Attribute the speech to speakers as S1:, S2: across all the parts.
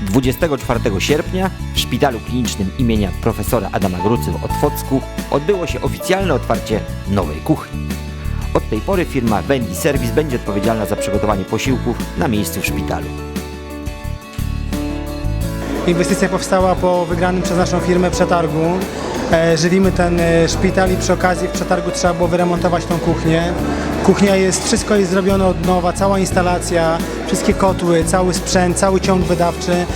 S1: 24 sierpnia w Szpitalu Klinicznym imienia profesora Adama Grucy w Otwocku odbyło się oficjalne otwarcie nowej kuchni. Od tej pory firma Wendy Service będzie odpowiedzialna za przygotowanie posiłków na miejscu w szpitalu.
S2: Inwestycja powstała po wygranym przez naszą firmę przetargu. E, Żywimy ten e, szpital i przy okazji w przetargu trzeba było wyremontować tą kuchnię. Kuchnia jest, wszystko jest zrobione od nowa, cała instalacja, wszystkie kotły, cały sprzęt, cały ciąg wydawczy.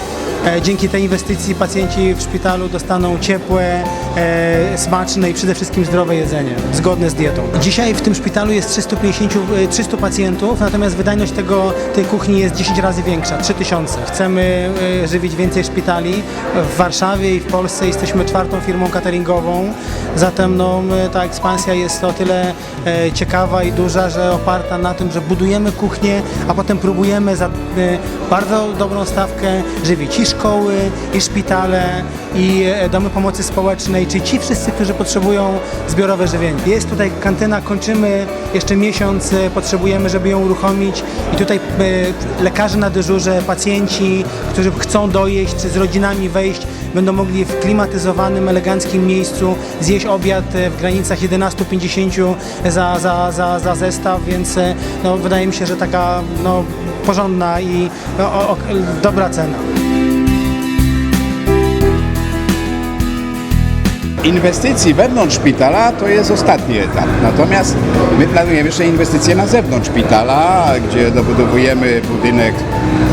S2: E, Dzięki tej inwestycji pacjenci w szpitalu dostaną ciepłe, e, smaczne i przede wszystkim zdrowe jedzenie, zgodne z dietą. Dzisiaj w tym szpitalu jest 350, e, 300 pacjentów, natomiast wydajność tego, tej kuchni jest 10 razy większa, 3000. Chcemy e, żywić więcej szpitali. W Warszawie i w Polsce jesteśmy czwartą firmą cateringową, zatem no, ta ekspansja jest o tyle e, ciekawa i duża, że oparta na tym, że budujemy kuchnię, a potem próbujemy za e, bardzo dobrą stawkę żywić szkoły, i szpitale, i e, domy pomocy społecznej, czyli ci wszyscy, którzy potrzebują zbiorowe żywienie. Jest tutaj kantyna, kończymy jeszcze miesiąc, e, potrzebujemy, żeby ją uruchomić i tutaj e, lekarze na dyżurze, pacjenci, którzy chcą dojeść, czy z rodzinami wejść, będą mogli w klimatyzowanym, eleganckim miejscu zjeść obiad w granicach 11,50 za, za, za, za zestaw, więc no, wydaje mi się, że taka no, porządna i no, o, o, dobra cena.
S3: Inwestycji wewnątrz szpitala to jest ostatni etap. Natomiast my planujemy jeszcze inwestycje na zewnątrz szpitala, gdzie dobudowujemy budynek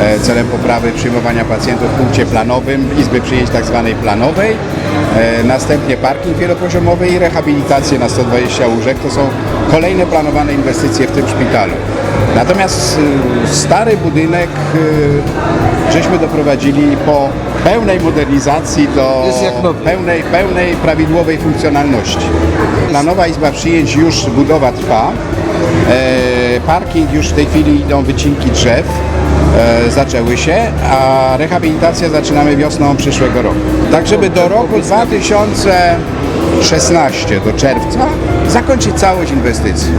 S3: e, celem poprawy przyjmowania pacjentów w punkcie planowym, izby przyjęć tak zwanej planowej, e, następnie parking wielopoziomowy i rehabilitację na 120 łóżek. To są kolejne planowane inwestycje w tym szpitalu. Natomiast y, stary budynek y, żeśmy doprowadzili po pełnej modernizacji do pełnej, pełnej prawidłowej funkcjonalności. Planowa izba przyjęć już budowa trwa. E, parking już w tej chwili idą wycinki drzew. E, zaczęły się, a rehabilitację zaczynamy wiosną przyszłego roku. Tak, żeby do roku 2016, do czerwca, zakończyć całość inwestycji.